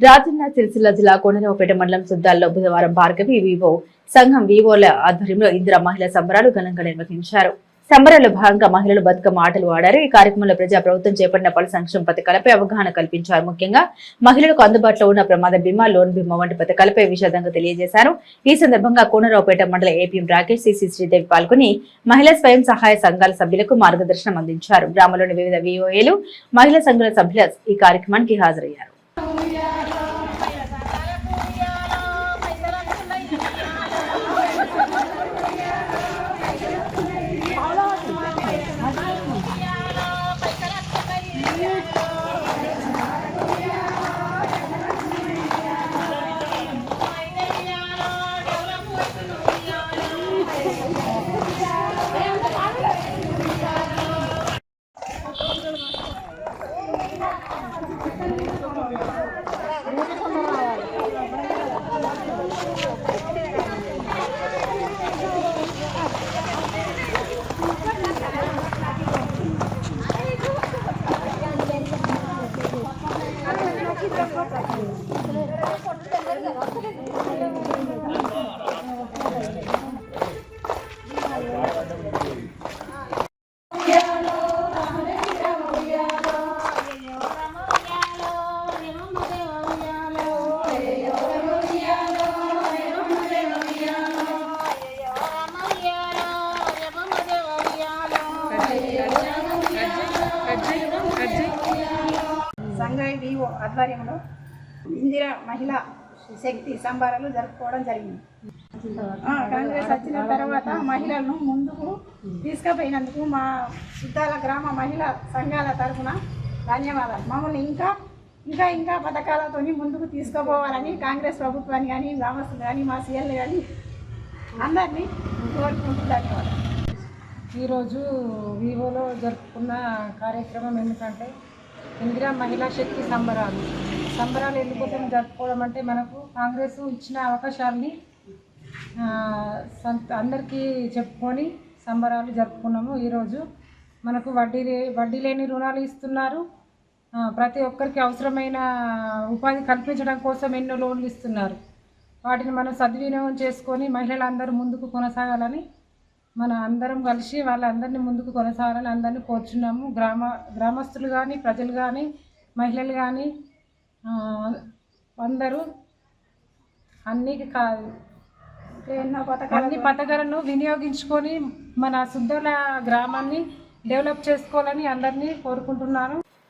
రాజన్న సిరిసిల్ల జిల్లా కొండరావుపేట మండలం సుద్దాల్లో బుధవారం భార్గవి వివో సంఘం వివోల ఆధ్వర్యంలో ఇందిరా మహిళా సంబరాలు ఘనంగా నిర్వహించారు. సంబరాల్లో భాగంగా మహిళలు బతుకమ్మ ఆటలు ఆడారు. ఈ కార్యక్రమంలో ప్రజా ప్రభుత్వం చేపట్టిన పలు సంక్షేమ పథకాలపై అవగాహన కల్పించారు. ముఖ్యంగా మహిళలకు అందుబాటులో ఉన్న ప్రమాద బీమా లోన్ బీమా వంటి పథకాలపై విషాదంగా తెలియజేశారు. ఈ సందర్భంగా కోనరావుపేట మండల ఏపీఎం రాకేష్ సిసి శ్రీదేవి పాల్గొని మహిళా స్వయం సహాయ సంఘాల సభ్యులకు మార్గదర్శనం అందించారు. గ్రామంలోని వివిధ విఓఏలు మహిళా సంఘాల సభ్యులు ఈ కార్యక్రమానికి హాజరయ్యారు. Gracias. సంఘ వివో ఆధ్వర్యంలో ఇందిరా మహిళా శక్తి సంబరాలు జరుపుకోవడం జరిగింది. కాంగ్రెస్ వచ్చిన తర్వాత మహిళలను ముందుకు తీసుకుపోయినందుకు మా సుద్దాల గ్రామ మహిళా సంఘాల తరఫున ధన్యవాదాలు. మమ్మల్ని ఇంకా ఇంకా ఇంకా పథకాలతో ముందుకు తీసుకుపోవాలని కాంగ్రెస్ ప్రభుత్వాన్ని కానీ గ్రామస్తులు కానీ మా సీఎల్ కానీ అందరినీ కోరుకుంటూ ధన్యవాదాలు. ఈరోజు వివోలో జరుపుకున్న కార్యక్రమం ఎందుకంటే ఇందిరా మహిళా శక్తి సంబరాలు. సంబరాలు ఎందుకోసం జరుపుకోవడం అంటే మనకు కాంగ్రెస్ ఇచ్చిన అవకాశాలని సంత అందరికీ చెప్పుకొని సంబరాలు జరుపుకున్నాము ఈరోజు. మనకు వడ్డీ లే- వడ్డీ లేని రుణాలు ఇస్తున్నారు. ప్రతి ఒక్కరికి అవసరమైన ఉపాధి కల్పించడం కోసం ఎన్నో లోన్లు ఇస్తున్నారు. వాటిని మనం సద్వినియోగం చేసుకొని మహిళలందరూ ముందుకు కొనసాగాలని మన అందరం కలిసి వాళ్ళందరినీ ముందుకు కొనసాగాలని అందరినీ కోరుచున్నాము. గ్రామ గ్రామస్తులు కానీ ప్రజలు కానీ మహిళలు కానీ అందరూ అన్ని ఎన్నో పథకాలు అన్ని పథకాలను వినియోగించుకొని మన సుద్దల గ్రామాన్ని డెవలప్ చేసుకోవాలని అందరినీ కోరుకుంటున్నాను.